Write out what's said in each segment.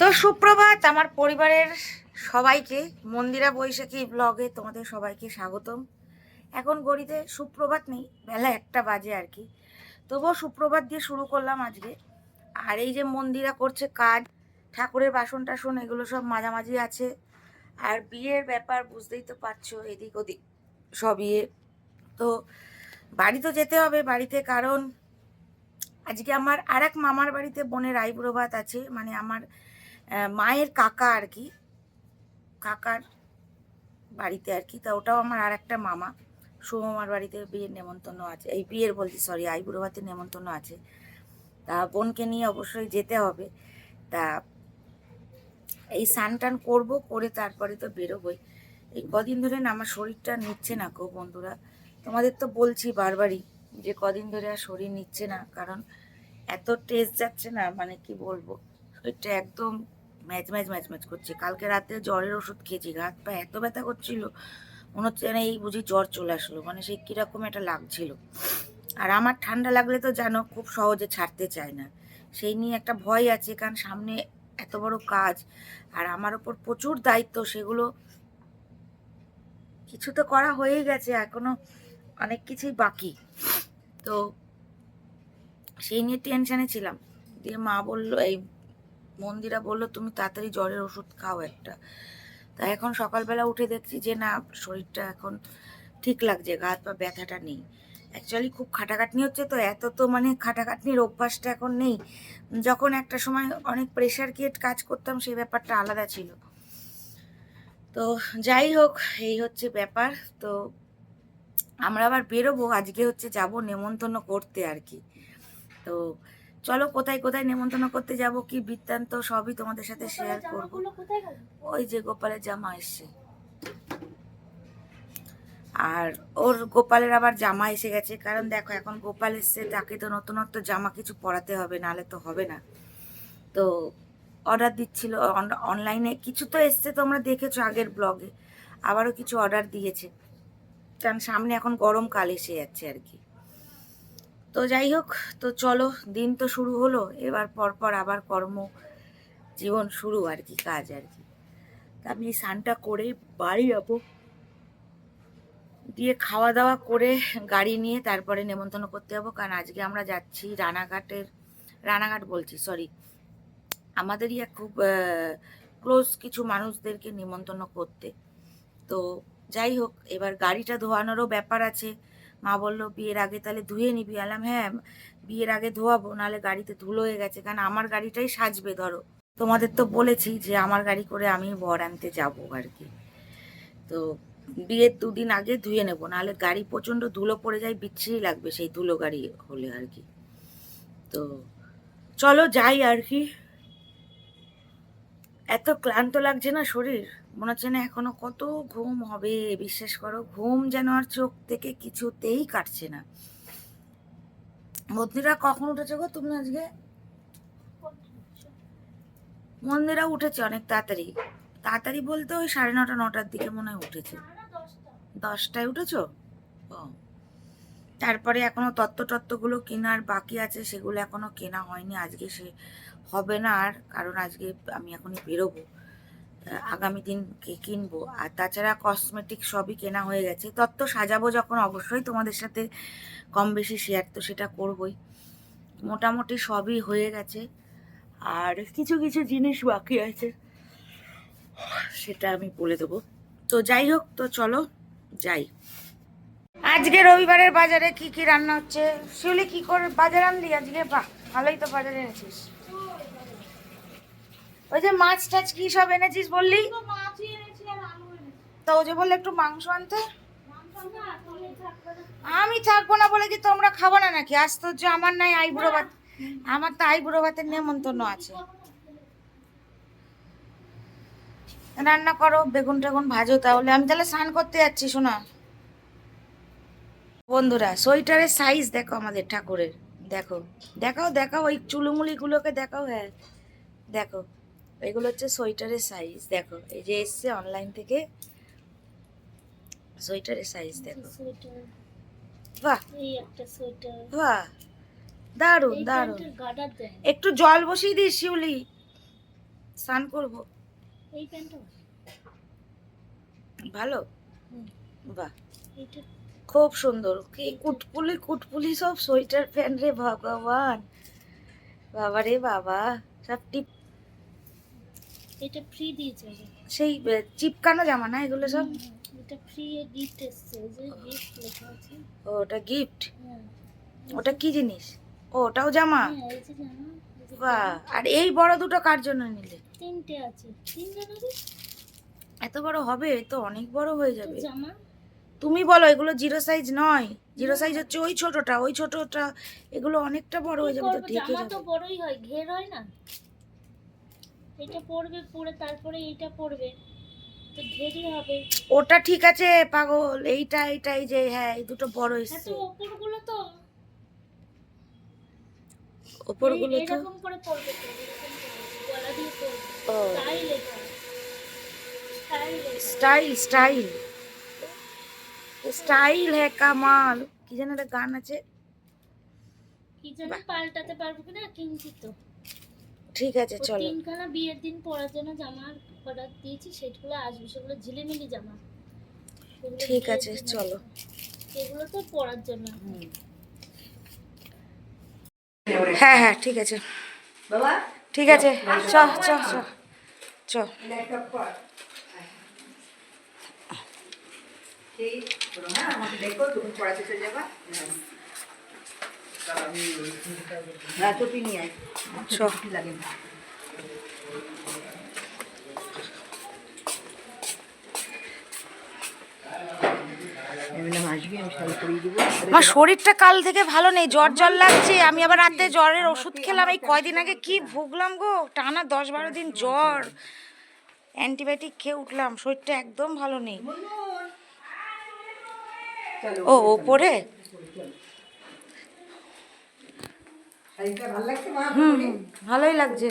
তো সুপ্রভাত, আমার পরিবারের সবাইকে, মন্দিরা বৈশাখী ব্লগে তোমাদের সবাইকে স্বাগতম। এখন গড়িতে সুপ্রভাত নেই, বেলা একটা বাজে আর কি। তবুও সুপ্রভাত দিয়ে শুরু করলাম আজকে। আর এই যে মন্দিরা করছে কাজ, ঠাকুরের বাসন টাসন এগুলো সব মাঝামাঝি আছে। আর বিয়ের ব্যাপার বুঝতেই তো পারছ, এদিক ওদিক সব ইয়ে। তো বাড়ি তো যেতে হবে বাড়িতে, কারণ আজকে আমার আর এক মামার বাড়িতে বোনের আইবুড়ো ভাত আছে মানে আমার মায়ের কাকা আর কি, কাকার বাড়িতে আর কি। তা ওটাও আমার আর একটা মামা শুভমার বাড়িতে বিয়ের নেমন্তন্ন আছে। এই বিয়ের বলছি সরি আইবুড়ো ভাতের নেমন্তন্ন আছে। তা বোনকে নিয়ে অবশ্যই যেতে হবে। তা এই স্নান টান করব, করে তারপরে তো বেরোবই। এই কদিন ধরে না আমার শরীরটা নিচ্ছে না গো বন্ধুরা। তোমাদের তো বলছি বারবারই যে কদিন ধরে আর শরীর নিচ্ছে না, কারণ এত টেস্ট যাচ্ছে না মানে কি বলব? শরীরটা একদম ম্যাচ ম্যাচ ম্যাচ ম্যাচ করছে। কালকে রাতে জ্বরের ওষুধ খেয়েছি হাত পা এত ব্যথা করছিল, মনে হচ্ছে এই বুঝি জ্বর চলে আসলো মানে সে কীরকম একটা লাগছিল। আর আমার ঠান্ডা লাগলে তো জানো, খুব সহজে ছাড়তে চায় না। সেই নিয়ে একটা ভয় আছে, কারণ সামনে এত বড় কাজ, আর আমার ওপর প্রচুর দায়িত্ব, সেগুলো কিছু তো করা হয়েই গেছে, এখনও অনেক কিছুই বাকি। তো সেই নিয়ে টেনশনে ছিলাম। দিয়ে মা বলল, এই মন্দিরা বলল, তুমি তাড়াতাড়ি জ্বরের ওষুধ খাও একটা। তা এখন সকালবেলা উঠে দেখছি যে, না, শরীরটা এখন ঠিক লাগছে, গা হাত পা ব্যথাটা নেই। অ্যাকচুয়ালি খুব খাটাখাটনি হচ্ছে তো, এত তো মানে খাটাখাটনির অভ্যাসটা এখন নেই। যখন একটা সময় অনেক প্রেশার ক্রিয়েট কাজ করতাম, সেই ব্যাপারটা আলাদা ছিল। তো যাই হোক, এই হচ্ছে ব্যাপার। তো আমরা আবার বেরোবো, আজকে হচ্ছে যাব নেমন্তন্ন করতে আর কি। তো চলো কোথায় কোথায় নেমন্তন্ন করতে যাব কি বৃত্তান্ত সবই তোমাদের সাথে শেয়ার করব। ওই যে গোপালের জামা এসছে। আর ওর গোপালের আবার জামা এসে গেছে কারণ দেখো এখন গোপাল এসছে তাকে তো নতুনত্ব জামা কিছু পরাতে হবে নাহলে তো হবে না। তো অর্ডার দিচ্ছিল অনলাইনে কিছু তো এসছে তোমরা দেখেছ আগের ব্লগে আবারও কিছু অর্ডার দিয়েছে। কারণ সামনে এখন গরমকাল এসে যাচ্ছে আর কি। তো যাই হোক, তো চলো, দিন তো শুরু হলো, এবার পরপর আবার কর্ম, জীবন শুরু আর কি, কাজ আর কি। তা আমি স্নানটা করে বাড়ি যাব। দিয়ে খাওয়া দাওয়া করে গাড়ি নিয়ে তারপরে নেমন্তন্ন করতে যাব, কারণ আজকে আমরা যাচ্ছি রানাঘাটের, রানাঘাট বলছি সরি আমাদেরই এক খুব ক্লোজ কিছু মানুষদেরকে নিমন্ত্রণ করতে। তো যাই হোক, এবার গাড়িটা ধোয়ানোরও ব্যাপার আছে। মা বলল, বিয়ের আগে তাহলে ধুয়ে নিবি। আলাম হ্যাঁ বিয়ের আগে ধোয়াবো, নাহলে গাড়িতে ধুলো হয়ে গেছে। কারণ আমার গাড়িটাই সাজবে, ধরো। তোমাদের তো বলেছি যে আমার গাড়ি করে আমি বর আনতে যাব আর কি। তো বিয়ের দুদিন আগে ধুয়ে নেব, নাহলে গাড়ি প্রচণ্ড ধুলো পড়ে যায়, বিচ্ছিরি লাগবে সেই ধুলো গাড়ি হলে আর কি। তো চলো যাই আর কি। এত ক্লান্ত লাগছে না শরীর? মনে হচ্ছে না এখনও কত ঘুম হবে, বিশ্বাস করো, ঘুম যেন আর চোখ থেকে কিছুতেই কাটছে না। মন্দিরা কখন উঠেছে গো তুমি আজকে? মন্দিরা উঠেছে অনেক তাড়াতাড়ি। তাড়াতাড়ি বলতে ওই সাড়ে নটা, নটার দিকে মনে হয় উঠেছে। দশটায় উঠেছো? তারপরে এখনও তত্ত্ব টত্ত্বগুলো কেনার বাকি আছে, সেগুলো এখনও কেনা হয়নি। আজকে সে হবে না আর, কারণ আজকে আমি এখনই বেরোবো। আগামী দিন কে কিনবো? আর তাছাড়া কসমেটিক সবই কেনা হয়ে গেছে। তত্ত্ব সাজাবো যখন অবশ্যই তোমাদের সাথে কম বেশি শেয়ার তো সেটা করবই। মোটামুটি সবই হয়ে গেছে। আর কিছু কিছু জিনিস বাকি আছে। সেটা আমি বলে দেবো। তো যাই হোক, তো চলো যাই। আজকে রবিবারের বাজারে কি কি রান্না হচ্ছে? শিউলি কি করে বাজার আনলি আজকে? বাহ, ভালোই তো বাজারে এনেছিস ওই যে মাছ টাছ কি সব এনেছিস বললি? তো ও যে বললে একটু মাংস আনতে? আমি থাকব না বলে কি তোমরা খাব না নাকি? আজ আশ্চর্য আমার নাই আইবুড়ো ভাত। আমার তো আইবুড়ো ভাতের নেমন্তন্ন আছে। রান্না করো বেগুন টেগুন ভাজো তাহলে। আমি তাহলে স্নান করতে যাচ্ছি শোনা। বন্ধুরা সোয়েটারের সাইজ দেখো আমাদের ঠাকুরের। দেখো। দেখাও দেখাও ওই চুলুমুলিগুলোকে দেখাও হ্যাঁ। দেখো। এগুলো হচ্ছে সোয়েটারের সাইজ দেখো এই যে এসছে অনলাইন থেকে সোয়েটারের সাইজ দেখো। সোয়েটার বাহ! এই একটা সোয়েটার। স্নান করব। এই প্যান্টটা ভালো? হুম। বাহ! খুব সুন্দর। কি কুটপুলি কুটপুলি সব সোয়েটার প্যান্ট রে ভগবান। বাবা রে বাবা সব টিপ এটা ফ্রি দিয়েছে। সেই চিপকানো জামা না এগুলো সব? এটা ফ্রি গিফট এসছে যে গিফট লেখা আছে। ও ওটা গিফট ওটা কি জিনিস? ও ওটাও জামা? হ্যাঁ, এই যে জামা বাহ আর এই বড় দুটো কার জন্য নিলে? তিনটে আছে। তিনটে নাকি এত বড় হবে এ তো অনেক বড় হয়ে যাবে। জামা? তুমি বলো এগুলো জিরো সাইজ নয়। জিরো সাইজ হচ্ছে ওই ছোটটা ওই ছোটটা এগুলো অনেকটা বড় হয়ে যাবে তো? ঢেকে জামা তো বড়ই হয় ঘের হয় না? এটা পরবে পরে তারপরে এইটা পরবে তো হবে। ওটা ঠিক আছে পাগল। এইটা এইটাই যে হ্যাঁ এই দুটো বড় ওপরগুলো তো। ওপরগুলো তো এরকম করে পরবে তো গলা দিয়ে পরবে ও। স্টাইল এটা। Style style style. হ্যাঁ কামাল। কি যেন একটা গান আছে। কি জানি পাল্টাতে পারব কিনা কিনছি তো ঠিক আছে চলো। তিনখানা বিয়ের দিন পরার জন্য জামা অর্ডার দিয়েছি সেগুলো আসবে সেগুলো ঝিলিমিলি জামা। ঠিক আছে, চলো। এগুলো তো পরার জন্য। হ্যাঁ হ্যাঁ ঠিক আছে। বাবা? ঠিক আছে চ চ চ চ। সেই করো হ্যাঁ আমাকে দেখো তুমি পড়াতে চলে যাবা। আমার শরীরটা কাল থেকে ভালো নেই, জ্বর জ্বর লাগছে। আমি আবার রাতে জ্বরের ওষুধ খেলাম। এই কয়দিন আগে কি ভুগলাম গো? টানা দশ বারো দিন জ্বর। অ্যান্টিবায়োটিক খেয়ে উঠলাম, শরীরটা একদম ভালো নেই। ও, ওপরে শাড়িটা ভালো লাগছে মা হুম ভালোই লাগছে।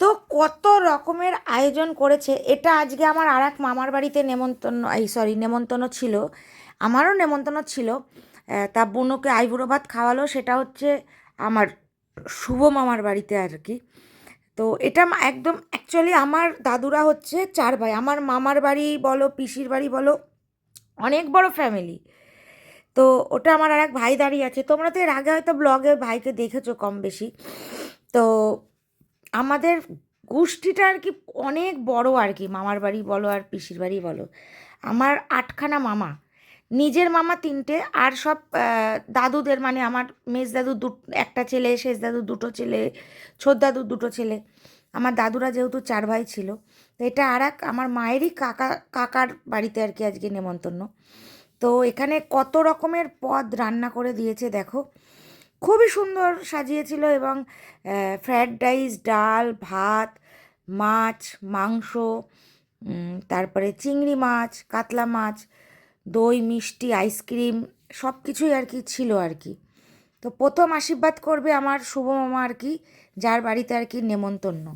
তো। কত রকমের আয়োজন করেছে। এটা আজকে আমার আর এক মামার বাড়িতে নেমন্তন্ন এই সরি নেমন্তন্ন ছিল। আমারও নেমন্তন্ন ছিল। তা বোনকে আইবুড়ো ভাত খাওয়ালো সেটা হচ্ছে আমার শুভ মামার বাড়িতে আর কি। তো এটা একদম অ্যাকচুয়ালি আমার দাদুরা হচ্ছে চার ভাই। আমার মামার বাড়ি বলো, পিসির বাড়ি বলো, অনেক বড় ফ্যামিলি তো ওটা আমার আর এক ভাই দাঁড়িয়ে আছে। তোমরা তো এর আগে হয়তো ব্লগে ভাইকে দেখেছ কম বেশি। তো আমাদের গোষ্ঠীটা আর কি অনেক বড় আর কি। মামার বাড়ি বলো আর পিসির বাড়ি বলো। আমার আটখানা মামা। নিজের মামা তিনটে, আর সব দাদুদের মানে আমার মেজ দাদু দু, একটা ছেলে, শেষ দাদু দুটো ছেলে, ছোট দাদু দুটো ছেলে। আমার দাদুরা যেহেতু চার ভাই ছিল, তো এটা আর এক আমার মায়েরই কাকা, কাকার বাড়িতে আর কি আজকে নেমন্তন্ন। তো এখানে কত রকমের পদ রান্না করে দিয়েছে, দেখো। খুবই সুন্দর সাজিয়েছিল এবং ফ্রায়েড রাইস ডাল, ভাত, মাছ, মাংস তারপরে চিংড়ি মাছ, কাতলা মাছ দই মিষ্টি আইসক্রিম সব কিছুই আর কি ছিল আর কি। তো প্রথম আশীর্বাদ করবে আমার শুভ মামা আর কি যার বাড়িতে আর কি নেমন্তন্ন।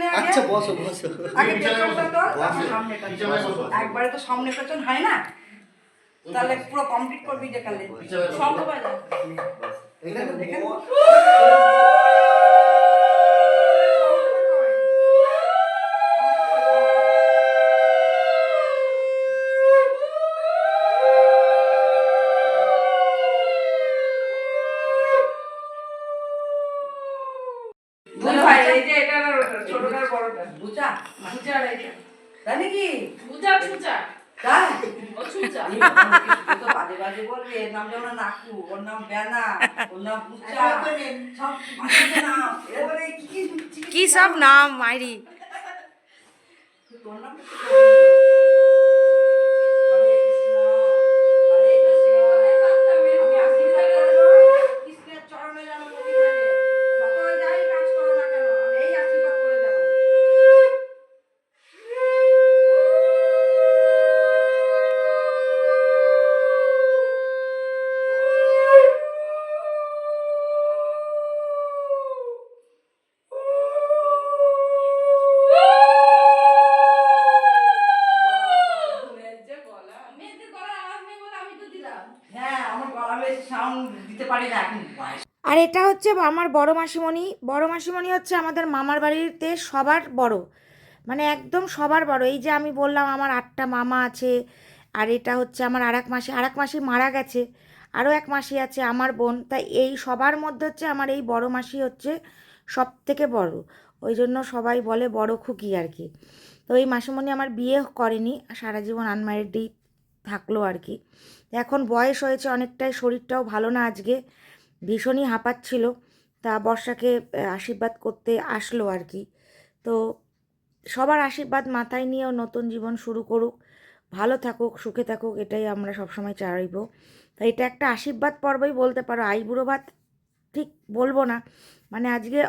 নে। আচ্ছা। একবারে তো সামনে পেছন হয় না? তাহলে পুরো কমপ্লিট করবি যে কালে। বসো। সব বুঝা? বুঝা এটা। তাই নাকি? পূজা পূজা তাই? ও ছুজা এই বাবা, কিছু তো বাজে বাজে বলবে। এর নাম যেমন নাকু, ওর নাম বেনা, ওর নাম বুচা। সব কি কি- কি সব নাম মাইরি তোর নাম এটা হচ্ছে আমার বড় মাসিমণি। বড় মাসিমণি হচ্ছে আমাদের মামার বাড়িতে সবার বড়। মানে একদম সবার বড়। এই যে আমি বললাম আমার আটটা মামা আছে, আর এটা হচ্ছে আমার আর এক মাসি। আর এক মাসি মারা গেছে, আরও এক মাসি আছে আমার বোন। তাই এই সবার মধ্যে হচ্ছে আমার এই বড় মাসি হচ্ছে সব থেকে বড়। ওই জন্য সবাই বলে বড় খুকি আর কি। তো এই মাসিমণি আমার বিয়ে করেনি, সারা জীবন আনম্যারিডই থাকল আর কি। এখন বয়স হয়েছে অনেকটাই, শরীরটাও ভালো না আজকে। ভীষণই হাঁপাচ্ছিল। তা বর্ষাকে আশীর্বাদ করতে আসলো আর কি। তো সবার আশীর্বাদ মাথায় নিয়েও নতুন জীবন শুরু করুক, ভালো থাকুক, সুখে থাকুক, এটাই আমরা সবসময় চাইব। তো এটা একটা আশীর্বাদ পর্বই বলতে পারো। আইবুড়ো ঠিক বলব না। মানে আজকে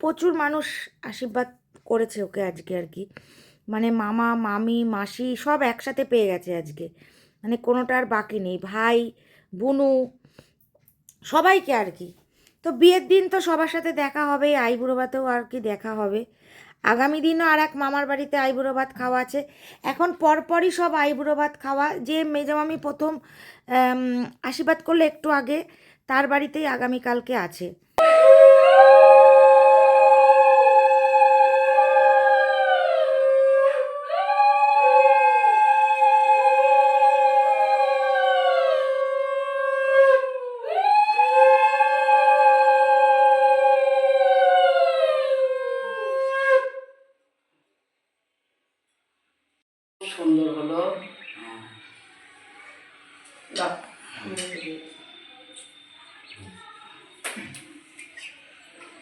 প্রচুর মানুষ আশীর্বাদ করেছে ওকে আজকে আর কি। মানে মামা, মামি, মাসি সব একসাথে পেয়ে গেছে আজকে। মানে কোনোটা আর বাকি নেই। ভাই, বুনু সবাইকে আর কি। তো বিয়ের দিন তো সবার সাথে দেখা হবে আইবুড়ো ভাতেও আর কি দেখা হবে। আগামী দিনও আর এক মামার বাড়িতে আইবুড়ো ভাত খাওয়া আছে। এখন পরপরই সব আইবুড়ো ভাত খাওয়া। যে মেজামামি প্রথম আশীর্বাদ করলে একটু আগে, তার বাড়িতেই আগামীকালকে আছে।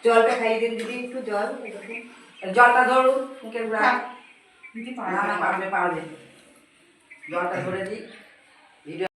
জলটা খাইয়ে দিন দিদি একটু জল জলটা ধরুন মুখের দিদি না পারবে পারবে। জলটা ধরে দিই ভিডিও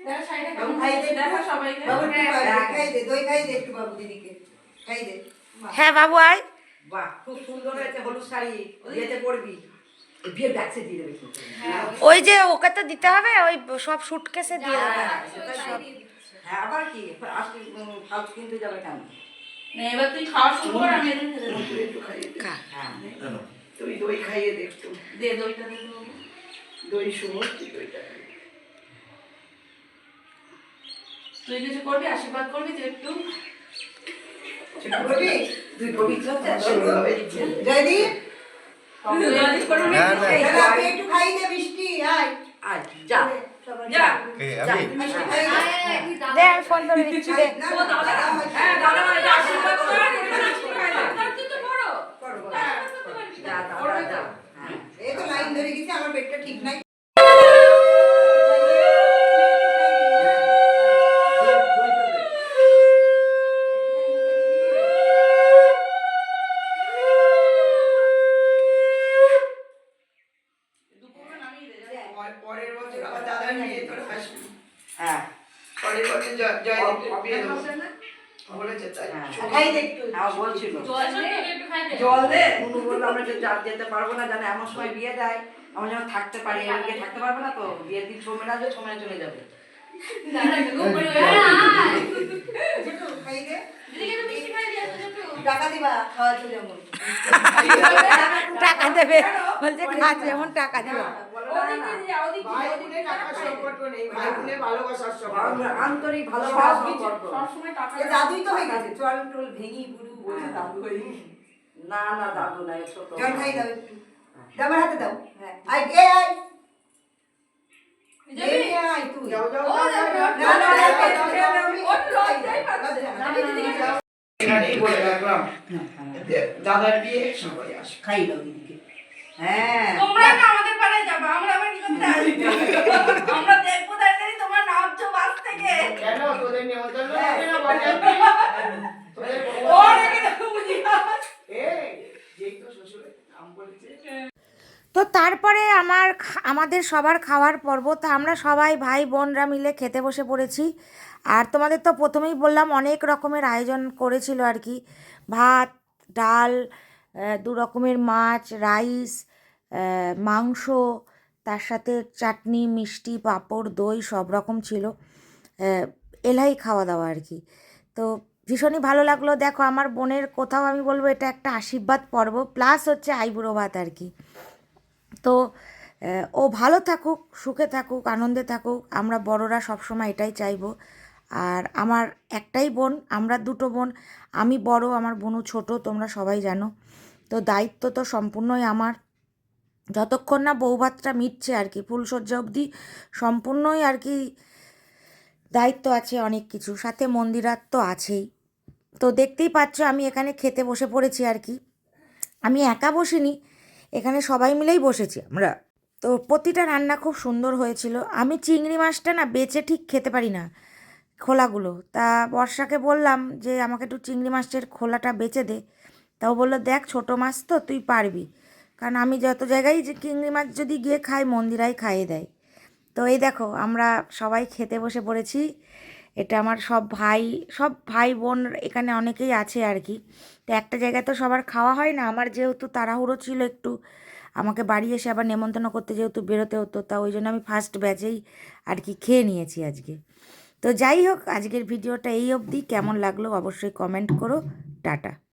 বাবু খাইয়ে দে দেখো সবাইকে বাবু একটু খাইয়ে দে দই খাইয়ে দে একটু বাবু দিদিকে খাইয়ে দে বাহ। হ্যাঁ বাবু আয়। বাহ খুব সুন্দর হয়েছে হলুদ শাড়ি। বিয়েতে পরবি। কিন্তু। ওই যে ওকে তো দিতে হবে ওই সব সুটকেসে দিয়ে দেবে। হ্যাঁ আবার কি? কিনতে যাবে কেন এবার তুই খাওয়া শুরু কর আমি এদের খেতে দেবো। একটু খাইয়ে দে। হ্যাঁ। দই খাইয়ে দে দইটা দই সুমো দইটা তুই কিছু করবি আশীর্বাদ করবি তুই একটু তুই পবিত্র জয়দীপ একটু খাই দে মিষ্টি আয় আয় আমার পেটটা ঠিক নাই বিয়ের দিন ছৌ মেনে চলে যাবে। টাকা দেবে বলছে খাচ্ছে এমন টাকা দেবে। আন্তরিক তো হয়ে গেছে। চল দাদু। না না দাদু নাই ছোট। জল খাই দাও হাতে দাও। হ্যাঁ। আই আই দাদার বিয়ে সবাই আসবে খাই দাও দিদিকে হ্যাঁ তোমরা না আমাদের পাড়ায় যাবে আমরা আবার কি করতে আসব আমরা দেখব তাড়াতাড়ি তোমার নাচছো বাস থেকে কেন তোদের নেমন্তন্ন হবে না বরযাত্রী? তোদের বউ- ও রেখে বুঝি এই, যেই তো শ্বশুরের নাম বলেছে তো তারপরে আমার আমাদের সবার খাওয়ার পর্ব, তা আমরা সবাই ভাই বোনরা মিলে খেতে বসে পড়েছি। আর তোমাদের তো প্রথমেই বললাম অনেক রকমের আয়োজন করেছিল আর কি। ভাত, ডাল দু রকমের মাছ, রাইস মাংস, তার সাথে চাটনি, মিষ্টি, পাঁপড়, দই সব রকম ছিল। এলাই খাওয়া দাওয়া আর কি। তো ভীষণই ভালো লাগল। দেখো আমার বোনের কোথাও আমি বলব এটা একটা আশীর্বাদ পর্ব, প্লাস হচ্ছে আইবুড়ো ভাত আর কি। তো ও ভালো থাকুক, সুখে থাকুক, আনন্দে থাকুক, আমরা বড়রা সবসময় এটাই চাইব। আর আমার একটাই বোন, আমরা দুটো বোন, আমি বড়, আমার বোনও ছোট, তোমরা সবাই জানো। তো দায়িত্ব তো সম্পূর্ণই আমার। যতক্ষণ না বৌভাতটা মিটছে আর কি ফুলসজ্জা অবধি সম্পূর্ণই আর কি দায়িত্ব আছে অনেক কিছু, সাথে মন্দিরার তো আছেই। তো দেখতেই পাচ্ছ, আমি এখানে খেতে বসে পড়েছি আর কি। আমি একা বসিনি এখানে সবাই মিলেই বসেছি আমরা। তো প্রতিটা রান্না খুব সুন্দর হয়েছিল। আমি চিংড়ি মাছটা না বেচে ঠিক খেতে পারি না খোলাগুলো। তা বর্ষাকে বললাম যে, আমাকে একটু চিংড়ি মাছের খোলাটা বেচে দে। তাও বলল, দেখ, ছোটো মাছ তো, তুই পারবি। কারণ আমি যত জায়গায় যে চিংড়ি মাছ যদি গিয়ে খাই, মন্দিরাই খাইয়ে দেয়। তো এই দেখো, আমরা সবাই খেতে বসে পড়েছি। এটা আমার সব ভাই সব ভাই বোন এখানে অনেকেই আছে আর কি। তো একটা জায়গায় তো সবার খাওয়া হয় না, আমার যেহেতু তাড়াহুড়ো ছিল একটু, আমাকে বাড়ি এসে আবার নেমন্তন্ন করতে যেহেতু বেরোতে হতো, তা ওই জন্য আমি ফার্স্ট ব্যাচেই আর কি খেয়ে নিয়েছি আজকে। তো যাই হোক, আজকের ভিডিওটা এই অবধি, কেমন লাগল অবশ্যই কমেন্ট করো, টাটা।